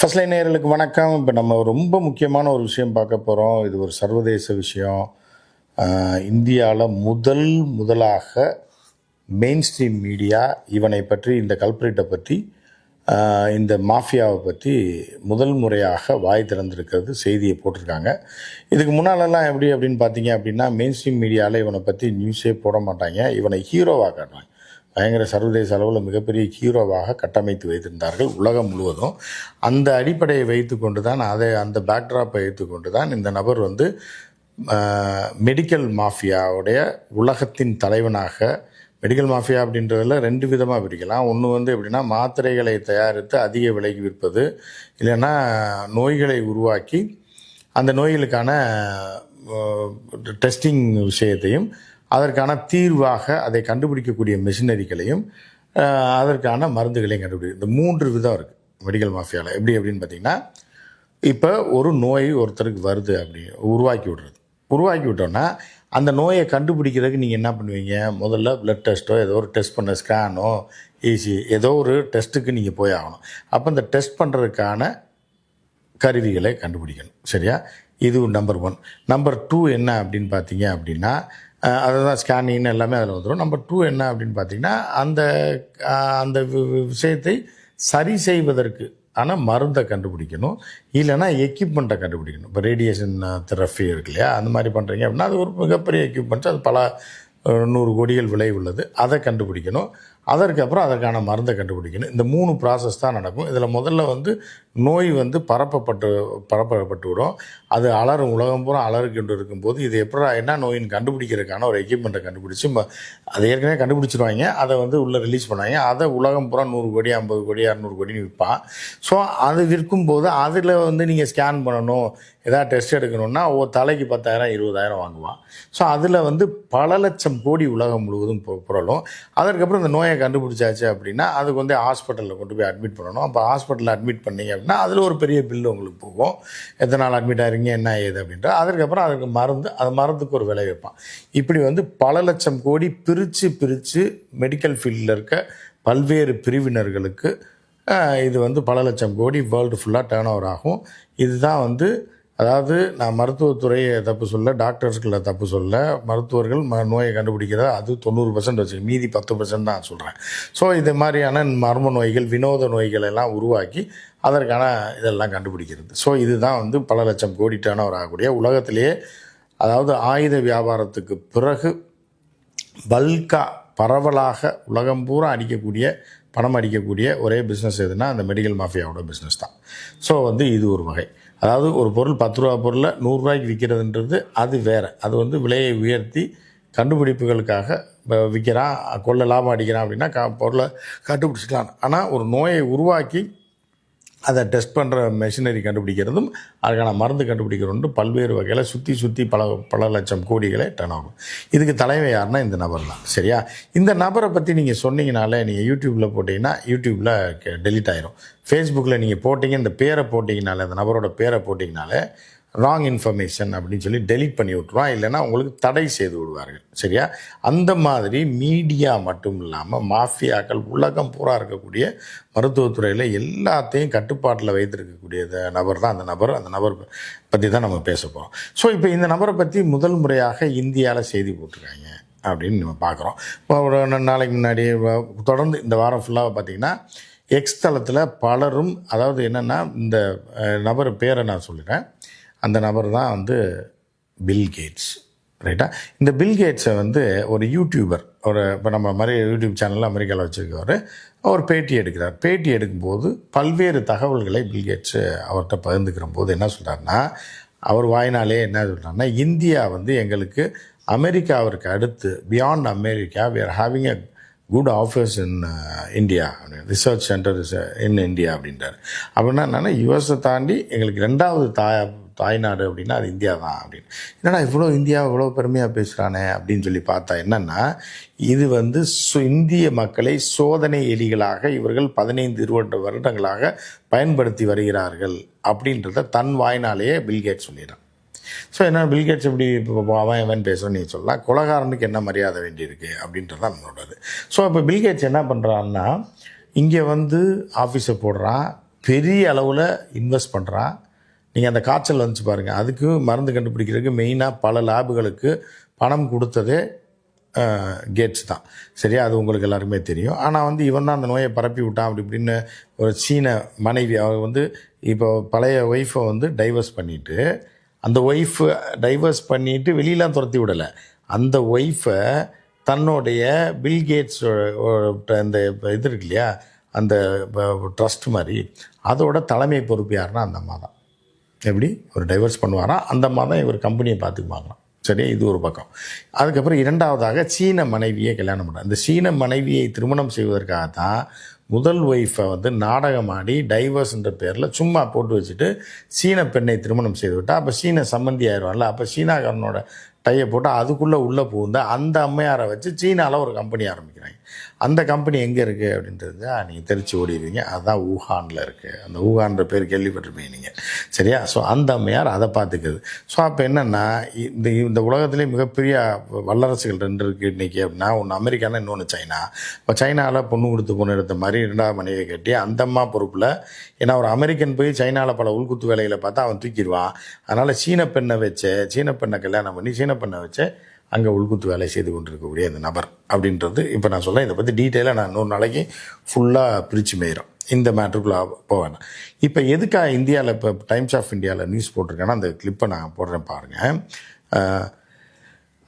First நேர்களுக்கு வணக்கம். இப்போ நம்ம ரொம்ப முக்கியமான ஒரு விஷயம் பார்க்க போகிறோம் இது ஒரு சர்வதேச விஷயம். இந்தியாவில் முதல் முதலாக மெயின் ஸ்ட்ரீம் மீடியா இவனை பற்றி இந்த கல்பரேட்டை பற்றி இந்த மாஃபியாவை பற்றி முதல் முறையாக வாய் திறந்திருக்கிறது செய்தியை போட்டிருக்காங்க. இதுக்கு முன்னாலெல்லாம் எப்படி அப்படின்னு பார்த்தீங்க அப்படின்னா மெயின் ஸ்ட்ரீம் மீடியாவில் இவனை பற்றி நியூஸே போட மாட்டாங்க. இவனை ஹீரோவாக காட்டுவாங்க. பயங்கர சர்வதேச அளவில் மிகப்பெரிய ஹீரோவாக கட்டமைத்து வைத்திருந்தார்கள் உலகம் முழுவதும். அந்த அடிப்படையை வைத்துக்கொண்டு தான் அதை அந்த பேக்ட்ராப்பை வைத்துக்கொண்டு தான் இந்த நபர் வந்து மெடிக்கல் மாஃபியாவுடைய உலகத்தின் தலைவனாக மெடிக்கல் மாஃபியா அப்படின்றதில் ரெண்டு விதமாக பிரிக்கலாம். ஒன்று வந்து எப்படின்னா மாத்திரைகளை தயாரித்து அதிக விலைக்கு விற்பது இல்லைன்னா நோய்களை உருவாக்கி அந்த நோய்களுக்கான டெஸ்டிங் விஷயத்தையும் அதற்கான தீர்வாக அதை கண்டுபிடிக்கக்கூடிய மெஷினரிகளையும் அதற்கான மருந்துகளையும் கண்டுபிடி இந்த மூன்று விதம் இருக்குது மெடிக்கல் மாஃபியாவில் எப்படி அப்படின்னு பார்த்தீங்கன்னா இப்போ ஒரு நோய் ஒருத்தருக்கு வருது அப்படி உருவாக்கி விடுறது. உருவாக்கி விட்டோன்னா அந்த நோயை கண்டுபிடிக்கிறதுக்கு நீங்கள் என்ன பண்ணுவீங்க? முதல்ல பிளட் டெஸ்ட்டோ ஏதோ ஒரு டெஸ்ட் பண்ண ஸ்கேனோ ஈஸி ஏதோ ஒரு டெஸ்ட்டுக்கு நீங்கள் போய் ஆகணும். அப்போ இந்த டெஸ்ட் பண்ணுறதுக்கான கருவிகளை கண்டுபிடிக்கணும் சரியா? இது நம்பர் ஒன் நம்பர் டூ என்ன அப்படின்னு பார்த்தீங்க அப்படின்னா அதுதான் ஸ்கேனிங் எல்லாமே அதில் வந்துடும் நம்பர் டூ என்ன அப்படின்னு பார்த்தீங்கன்னா அந்த அந்த வி- விஷயத்தை சரி செய்வதற்கு ஆனால் மருந்தை கண்டுபிடிக்கணும். இல்லைன்னா எக்யூப்மெண்ட்டை கண்டுபிடிக்கணும். இப்போ ரேடியேஷன் தெரப்பி இருக்கு இல்லையா அந்த மாதிரி பண்ணுறீங்க அப்படின்னா அது ஒரு மிகப்பெரிய எக்யூப்மெண்ட்ஸ் அது பல நூறு கோடிகள் விலை உள்ளது. அதை கண்டுபிடிக்கணும். அதற்கப்புறம் அதற்கான மருந்தை கண்டுபிடிக்கணும். இந்த மூணு ப்ராசஸ் தான் நடக்கும். இதில் முதல்ல வந்து நோய் வந்து பரப்பப்பட்டு பரப்பப்பட்டு விடும். அது அலரும் உலகம் பூரா அலறிக்கொண்டு இருக்கும்போது இது எப்படா என்ன நோயின்னு கண்டுபிடிக்கிறதுக்கான ஒரு எக்யூப்மெண்ட்டை கண்டுபிடிச்சி அதை ஏற்கனவே கண்டுபிடிச்சிருவாங்க. அதை வந்து உள்ளே ரிலீஸ் பண்ணுவாங்க. அதை உலகம் பூரா நூறு கோடி ஐம்பது கோடி இரநூறு கோடின்னு விற்பான். ஸோ அது விற்கும்போது அதில் வந்து நீங்கள் ஸ்கேன் பண்ணணும். ஏதாவது டெஸ்ட் எடுக்கணும்னா ஒவ்வொரு தலைக்கு பத்தாயிரம் இருபதாயிரம் வாங்குவான். ஸோ அதில் வந்து பல லட்சம் கோடி உலகம் முழுவதும் புரளும். அதற்கப்புறம் இந்த நோயை கண்டுபிடிச்சாச்சு அப்படின்னா அதுக்கு வந்து ஹாஸ்பிட்டலில் கொண்டு போய் அட்மிட் பண்ணணும். அப்போ ஹாஸ்பிட்டலில் அட்மிட் பண்ணீங்க அப்படின்னா அதில் ஒரு பெரிய பில்லு உங்களுக்கு போகும். எத்தனை நாள் அட்மிட் ஆகிறீங்க என்ன ஏது அப்படின்ற அதுக்கப்புறம் அதுக்கு மருந்து அது மருந்துக்கு ஒரு விலை வைப்பான். இப்படி வந்து பல லட்சம் கோடி பிரித்து பிரித்து மெடிக்கல் ஃபீல்டில் இருக்க பல்வேறு பிரிவினர்களுக்கு இது வந்து பல லட்சம் கோடி வேர்ல்டு ஃபுல்லாக டேர்ன் ஓவர் ஆகும். இதுதான் வந்து அதாவது நான் மருத்துவத்துறையை தப்பு சொல்ல டாக்டர்ஸ்களை தப்பு சொல்ல மருத்துவர்கள் ம நோயை கண்டுபிடிக்கிறத அது தொண்ணூறு பர்சன்ட் வச்சு மீதி பத்து பர்சன்ட் தான் சொல்கிறேன் ஸோ இது மாதிரியான மர்ம நோய்கள் வினோத நோய்கள் எல்லாம் உருவாக்கி அதற்கான இதெல்லாம் கண்டுபிடிக்கிறது. ஸோ இதுதான் வந்து பல லட்சம் கோடி டேர்ன் ஓவர் ஆகக்கூடிய உலகத்திலேயே அதாவது ஆயுத வியாபாரத்துக்கு பிறகு பல்கா பரவலாக உலகம் பூரா அடிக்கக்கூடிய பணம் அடிக்கக்கூடிய ஒரே பிஸ்னஸ் எதுனா அந்த மெடிக்கல் மாஃபியாவோட பிஸ்னஸ் தான். ஸோ வந்து இது ஒரு வகை. அதாவது ஒரு பொருள் பத்து ரூபா பொருளை நூறுரூவாய்க்கு விற்கிறதுன்றது அது வேறு. அது வந்து விலையை உயர்த்தி கண்டுபிடிப்புகளுக்காக விற்கிறான் கொள்ள லாபம் அடிக்கிறான் அப்படின்னா க பொருளை கண்டுபிடிச்சிக்கலாம் ஆனால் ஒரு நோயை உருவாக்கி அதை டெஸ்ட் பண்ணுற மெஷினரி கண்டுபிடிக்கிறதும் அதுக்கான மருந்து கண்டுபிடிக்கிறதும் பல்வேறு வகையில் சுற்றி சுற்றி பல பல லட்சம் கோடிகளை டர்ன் ஆகும். இதுக்கு தலைமை யாருன்னா இந்த நபர் தான் சரியா? இந்த நபரை பற்றி நீங்கள் சொன்னீங்கனாலே நீங்கள் யூடியூப்பில் போட்டிங்கன்னா யூடியூப்பில் டெலிட் ஆயிரும். ஃபேஸ்புக்கில் நீங்கள் போட்டிங்க இந்த பேரை போட்டிங்கனாலே அந்த நபரோட பேரை போட்டிங்கனாலே ராங் இன்ஃபர்மேஷன் அப்படின்னு சொல்லி டெலிட் பண்ணி விட்ருவான் இல்லைன்னா உங்களுக்கு தடை செய்து விடுவார்கள். சரியா? அந்த மாதிரி மீடியா மட்டும் இல்லாமல் மாஃபியாக்கள் உலகம் பூரா இருக்கக்கூடிய மருத்துவத்துறையில் எல்லாத்தையும் கட்டுப்பாட்டில் வைத்திருக்கக்கூடிய நபர் தான் அந்த நபர். அந்த நபர் பற்றி தான் நம்ம பேச போகிறோம் ஸோ இப்போ இந்த நபரை பற்றி முதல் முறையாக இந்தியாவில் செய்தி போட்டிருக்காங்க அப்படின்னு நம்ம பார்க்குறோம். இப்போ ஒரு நாளைக்கு முன்னாடி தொடர்ந்து இந்த வாரம் ஃபுல்லாக பார்த்திங்கன்னா எக்ஸ் தளத்தில் பலரும் அதாவது என்னென்னா இந்த நபர் பேரை நான் சொல்லுறேன் அந்த நபர் தான் வந்து பில் கேட்ஸ் ரைட்டா இந்த பில் கேட்ஸை வந்து ஒரு யூடியூபர் ஒரு இப்போ நம்ம மாதிரி யூடியூப் சேனலில் அமெரிக்காவில் வச்சுருக்கவர் அவர் பேட்டி எடுக்கிறார். பேட்டி எடுக்கும்போது பல்வேறு தகவல்களை பில் கேட்ஸ் அவர்கிட்ட பகிர்ந்துக்கிற போது என்ன சொல்கிறாருன்னா அவர் வாயினாலே என்ன சொல்கிறாருன்னா இந்தியா வந்து எங்களுக்கு அமெரிக்காவிற்கு அடுத்து beyond America we are having a good office in India research centre in India அப்படின்றார். அப்படின்னா என்னென்னா யுஎஸை தாண்டி எங்களுக்கு ரெண்டாவது தாய் தாய்நாடு அப்படின்னா அது இந்தியா தான் அப்படின்னு. என்னடா இவ்வளோ இந்தியா இவ்வளோ பெருமையாக பேசுகிறானே அப்படின்னு சொல்லி பார்த்தா என்னென்னா இது வந்து சு- இந்திய மக்களை சோதனை எலிகளாக இவர்கள் பதினைந்து இருபது வருடங்களாக பயன்படுத்தி வருகிறார்கள் அப்படின்றத தன் வாய்னாலேயே பில்கேட் சொல்லிடுறான். ஸோ என்ன பில்கேட்ஸ் எப்படி இப்போ அவன் எவன் பேசணும் நீ சொல்லலாம் கொலகாரனுக்கு என்ன மரியாதை வேண்டியிருக்கு அப்படின்றது தான் நம்மளோடது. ஸோ இப்போ பில்கேட்ஸ் என்ன பண்ணுறான்னா இங்கே வந்து ஆஃபீஸை போடுறான் பெரிய அளவில் இன்வெஸ்ட் பண்ணுறான் நீங்கள் அந்த காய்ச்சல் வந்துச்சு பாருங்கள் அதுக்கு மருந்து கண்டுபிடிக்கிறதுக்கு மெயினாக பல லேபுகளுக்கு பணம் கொடுத்ததே கேட்ஸ் தான். சரியா? அது உங்களுக்கு எல்லாருமே தெரியும். ஆனால் வந்து இவன் தான் அந்த நோயை பரப்பி விட்டான் அப்படி இப்படின்னு ஒரு சீன மனைவி அவர் வந்து இப்போ பழைய ஒய்ஃபை வந்து டைவர்ஸ் பண்ணிவிட்டு அந்த ஒய்ஃபு டைவர்ஸ் பண்ணிவிட்டு வெளியெலாம் துரத்தி விடலை. அந்த ஒய்ஃபை தன்னுடைய பில்கேட்ஸ் அந்த இது இருக்கு இல்லையா? அந்த ட்ரஸ்ட் மாதிரி அதோட தலைமை பொறுப்பு யாருன்னா அந்த அம்மா தான். எப்படி? ஒரு டைவர்ஸ் பண்ணுவாராம் அந்த மாதிரி தான் இவர் கம்பெனியை பார்த்துக்குவாங்களாம். சரி இது ஒரு பக்கம். அதுக்கப்புறம் இரண்டாவதாக சீன மனைவியை கல்யாணம் பண்ணுறாங்க இந்த சீன மனைவியை திருமணம் செய்வதற்காக தான் முதல் ஒய்ஃபை வந்து நாடகமாடி டைவர்ஸ்ன்ற பேரில் சும்மா போட்டு வச்சுட்டு சீன பெண்ணை திருமணம் செய்து விட்டால் அப்போ சீன சம்மந்தி ஆயிடுவான்ல அப்போ சீனாக்காரனோட டையை போட்டு அதுக்குள்ளே உள்ளே புகுந்து அந்த அம்மையாரை வச்சு சீனாவில் ஒரு கம்பெனி ஆரம்பிக்கிறாங்க. அந்த கம்பெனி எங்கே இருக்குது அப்படின்றது நீங்கள் தெரிச்சு ஓடிடுவீங்க. அதுதான் ஊஹானில் இருக்குது அந்த ஊஹான்ற பேர் கேள்விப்பட்டிருப்பீங்க நீங்கள் சரியா? ஸோ அந்த அம்மையார் அதை பார்த்துக்குது. ஸோ அப்போ என்னென்னா இந்த இந்த உலகத்திலே மிகப்பெரிய வல்லரசுகள் ரெண்டு இருக்குது இன்றைக்கி அப்படின்னா ஒன்று அமெரிக்கானா இன்னொன்று சைனா. இப்போ சைனாவில் பொண்ணு கொடுத்து பொண்ணு எடுத்த மாதிரி ரெண்டாவது மனைவியை கட்டி அந்த அம்மா பொறுப்பில் ஏன்னா ஒரு அமெரிக்கன் போய் சைனாவில் பல உள்குத்து வேலைகளை பார்த்தா அவன் தூக்கிடுவான். அதனால் சீன பெண்ணை வச்சு சீன பெண்ணை கல்யாணம் பண்ணி சீன பெண்ணை வச்சு அங்கே உள்குத்து வேலை செய்து கொண்டிருக்கக்கூடிய அந்த நபர் அப்படின்றது இப்போ நான் சொல்ல இதை பற்றி டீட்டெயிலாக நான் இன்னொரு நாளைக்கு ஃபுல்லாக பிரித்து மேயிறோம். இந்த மேட்ருக்குள்ளே போவேன் இப்போ எதுக்காக இந்தியாவில் இப்போ டைம்ஸ் ஆஃப் இந்தியாவில் நியூஸ் போட்டிருக்கேன்னா அந்த கிளிப்பை நான் போடுறேன் பாருங்கள்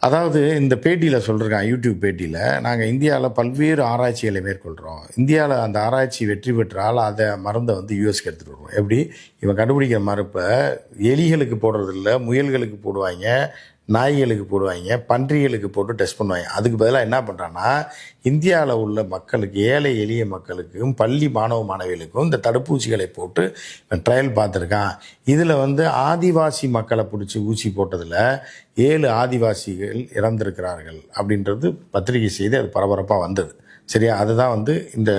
அதாவது இந்த பேட்டியில் சொல்லியிருக்காங்க யூடியூப் பேட்டியில் நாங்கள் இந்தியாவில் பல்வேறு ஆராய்ச்சிகளை மேற்கொள்கிறோம் இந்தியாவில் அந்த ஆராய்ச்சி வெற்றி பெற்றால் அதை மருந்தை வந்து யூஎஸ்க்கு எடுத்துகிட்டு வருவோம். எப்படி? இவன் கண்டுபிடிக்கிற மருப்பை எலிகளுக்கு போடுறதில்ல முயல்களுக்கு போடுவாங்க. நாய்களுக்கு போடுவாங்க பன்றிகளுக்கு போட்டு டெஸ்ட் பண்ணுவாங்க. அதுக்கு பதிலாக என்ன பண்ணுறான்னா இந்தியாவில் உள்ள மக்களுக்கு ஏழை எளிய மக்களுக்கும் பள்ளி மாணவ மாணவிகளுக்கும் இந்த தடுப்பூசிகளை போட்டு ட்ரையல் பார்த்துருக்கான். இதில் வந்து ஆதிவாசி மக்களை பிடிச்சி ஊசி போட்டதில் ஏழு ஆதிவாசிகள் இறந்திருக்கிறார்கள் அப்படின்றது பத்திரிகை செய்தி அது பரபரப்பாக வந்தது. சரியா? அதுதான் வந்து இந்த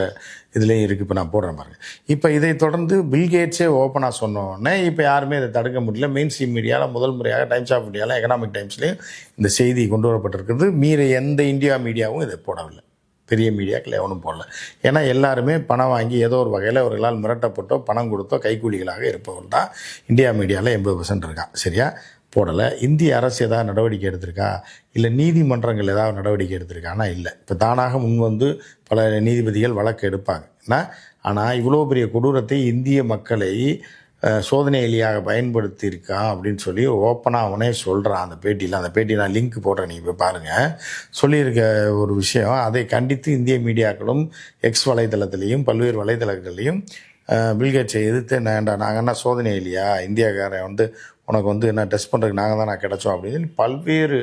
இதுலேயும் இருக்குது இப்போ நான் போடுற மாதிரி இப்போ இதை தொடர்ந்து பில்கேட்ஸே ஓப்பனாக சொன்னோடனே இப்போ யாருமே இதை தடுக்க முடியல. மெயின் ஸ்ட்ரீம் மீடியாவில் முதல் முறையாக டைம்ஸ் ஆஃப் இந்தியாவில் எக்கனாமிக் டைம்ஸ்லேயும் இந்த செய்தி கொண்டு வரப்பட்டிருக்கிறது மீற எந்த இந்தியா மீடியாவும் இதை போடவில்லை. பெரிய மீடியாக்கள் எவனும் போடல. ஏன்னா எல்லாருமே பணம் வாங்கி ஏதோ ஒரு வகையில் அவர்களால் மிரட்டப்பட்டோ பணம் கொடுத்தோ கைக்கூலிகளாக இருப்பவர்கள் தான் இந்தியா மீடியாவில் எண்பது பர்சன்ட் இருக்கான். சரியா? போடலை. இந்திய அரசு ஏதாவது நடவடிக்கை எடுத்திருக்கா? இல்லை நீதிமன்றங்கள் ஏதாவது நடவடிக்கை எடுத்திருக்கானா இல்லை. இப்போ தானாக முன் வந்து பல நீதிபதிகள் வழக்கு எடுப்பாங்க. என்ன? ஆனால் இவ்வளோ பெரிய கொடூரத்தை இந்திய மக்களை சோதனை எலியாக பயன்படுத்தியிருக்கான் அப்படின்னு சொல்லி ஓப்பனாக அவனே சொல்கிறான் அந்த பேட்டியில் அந்த பேட்டி நான் லிங்க் போடுறேன் நீங்கள் போய் பாருங்கள் சொல்லியிருக்க ஒரு விஷயம் அதை கண்டித்து இந்திய மீடியாக்களும் எக்ஸ் வலைதளத்திலையும் பல்வேறு வலைதளங்களையும் பில்கேட்ஸை எதிர்த்து வேண்டாம் நாங்கள் என்ன சோதனை இல்லையா இந்தியாக்காரன் வந்து உனக்கு வந்து என்ன டெஸ்ட் பண்ணுறதுக்கு நாங்கள் தான் நான் கிடச்சோம் அப்படின்னு பல்வேறு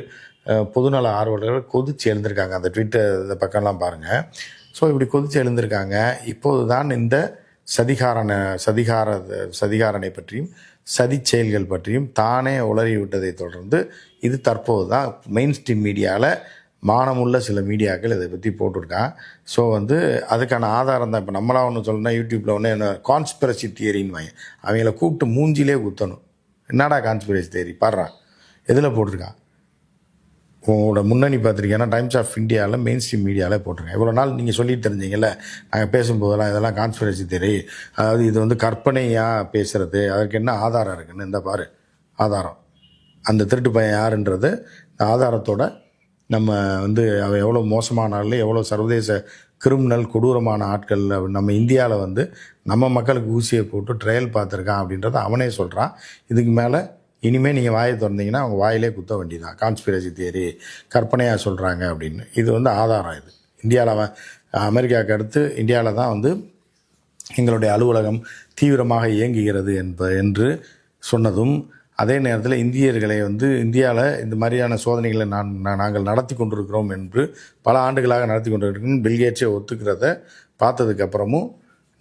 பொதுநல ஆர்வலர்கள் கொதிச்சு எழுந்திருக்காங்க. அந்த ட்விட்டர் இந்த பக்கம்லாம் பாருங்கள் ஸோ இப்படி கொதிச்சு எழுந்திருக்காங்க. இப்போது தான் இந்த சதிகாரன சதிகார சதிகாரனை பற்றியும் சதி செயல்கள் பற்றியும் தானே உளறி விட்டதை தொடர்ந்து இது தற்போது தான் மெயின் ஸ்ட்ரீம் மீடியாவில் மானமுள்ள சில மீடியாக்கள் இதை பற்றி போட்டிருக்கான். ஸோ வந்து அதுக்கான ஆதாரம் தான். இப்போ நம்மளாக ஒன்று சொல்லணும்னா யூடியூப்பில் ஒன்று என்ன கான்ஸ்பிரசி தியரின்னு வாங்க அவங்கள கூப்பிட்டு மூஞ்சிலே குத்தணும். என்னடா கான்ஸ்பிரசி தேரி? பாடுறா. எதில் போட்டிருக்கான் உங்களோட முன்னணி பார்த்துருக்கீங்கன்னா டைம்ஸ் ஆஃப் இந்தியாவில் மெயின் ஸ்ட்ரீம் மீடியாவில் போட்டிருக்கேன் இவ்வளோ நாள் நீங்கள் சொல்லிட்டு தெரிஞ்சீங்கல்ல நாங்கள் பேசும்போதெல்லாம் இதெல்லாம் கான்ஸ்பிரசி தேரி. அதாவது இது வந்து கற்பனையாக பேசுகிறது அதற்கு என்ன ஆதாரம் இருக்குன்னு இந்த பாரு. ஆதாரம். அந்த திருட்டு பையன் யாருன்றது இந்த ஆதாரத்தோட நம்ம வந்து அவன் எவ்வளோ மோசமான ஆள் எவ்வளோ சர்வதேச கிரிமினல் கொடூரமான ஆட்கள் நம்ம இந்தியாவில் வந்து நம்ம மக்களுக்கு ஊசியை போட்டு ட்ரையல் பார்த்துருக்கான் அப்படின்றத அவனே சொல்கிறான் இதுக்கு மேலே இனிமேல் நீங்கள் வாயை திறந்தீங்கன்னா அவங்க வாயிலே குத்த வேண்டியதான் கான்ஸ்பிரசி தியரி கற்பனையாக சொல்கிறாங்க அப்படின்னு. இது வந்து ஆதாரம் இது. இந்தியாவில் அமெரிக்காவுக்கு அடுத்து இந்தியாவில் தான் வந்து எங்களுடைய அலுவலகம் தீவிரமாக இயங்குகிறது என்ப என்று சொன்னதும் அதே நேரத்தில் இந்தியர்களை வந்து இந்தியாவில் இந்த மாதிரியான சோதனைகளை நான் நாங்கள் நடத்தி கொண்டிருக்கிறோம் என்று பல ஆண்டுகளாக நடத்தி கொண்டிருக்கிறோம். பில்கேட்ஸை ஒத்துக்கிறத பார்த்ததுக்கப்புறமும்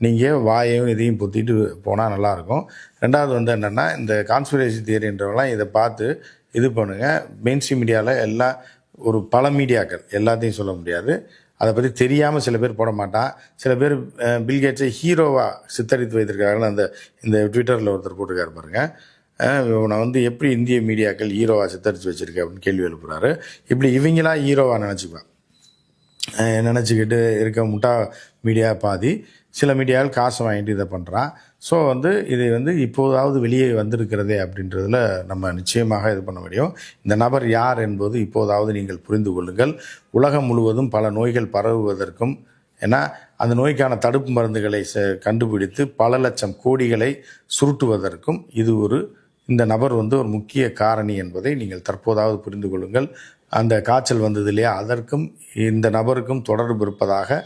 நீங்கள் வாயையும் இதையும் பொத்திட்டு போனால் நல்லாயிருக்கும் ரெண்டாவது வந்து என்னென்னா இந்த கான்ஸ்பிரேசி தியரின்றவங்களாம் இதை பார்த்து இது பண்ணுங்கள் மெயின்ஸ்ட்ரீம் மீடியாவில் எல்லா ஒரு பல மீடியாக்கள் எல்லாத்தையும் சொல்ல முடியாது. அதை பற்றி தெரியாமல் சில பேர் போட மாட்டான் சில பேர் பில்கேட்ஸை ஹீரோவாக சித்தரித்து வைத்திருக்காங்கன்னு அந்த இந்த ட்விட்டரில் ஒருத்தர் போட்டிருக்காரு பாருங்கள் இவனை வந்து எப்படி இந்திய மீடியாக்கள் ஹீரோவாக சித்தரித்து வச்சுருக்க அப்படின்னு கேள்வி எழுப்புறாரு. இப்படி இவங்களா ஹீரோவாக நினச்சிக்குவேன் நினச்சிக்கிட்டு இருக்க முட்டா மீடியா பாதி சில மீடியாவில் காசு வாங்கிட்டு இதை பண்ணுறான் ஸோ வந்து இது வந்து இப்போதாவது வெளியே வந்திருக்கிறதே அப்படின்றதுல நம்ம நிச்சயமாக இது பண்ண முடியும். இந்த நபர் யார் என்பது இப்போதாவது நீங்கள் புரிந்து கொள்ளுங்கள். உலகம் முழுவதும் பல நோய்கள் பரவுவதற்கும் ஏன்னா அந்த நோய்க்கான தடுப்பு மருந்துகளை ச கண்டுபிடித்து பல லட்சம் கோடிகளை சுருட்டுவதற்கும் இது ஒரு இந்த நபர் வந்து ஒரு முக்கிய காரணி என்பதை நீங்கள் தற்போதாவது புரிந்து கொள்ளுங்கள். அந்த காய்ச்சல் வந்தது இல்லையா? அதற்கும் இந்த நபருக்கும் தொடர்பு இருப்பதாக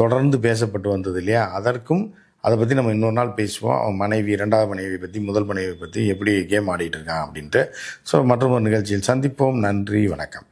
தொடர்ந்து பேசப்பட்டு வந்தது இல்லையா? அதற்கும் அதை பற்றி நம்ம இன்னொரு நாள் பேசுவோம். அவன் மனைவி இரண்டாவது மனைவியை பற்றி முதல் மனைவியை பற்றி எப்படி கேம் ஆடிட்டு இருக்கான் அப்படின்ட்டு. ஸோ மற்றொரு நிகழ்ச்சியில் சந்திப்போம். நன்றி வணக்கம்.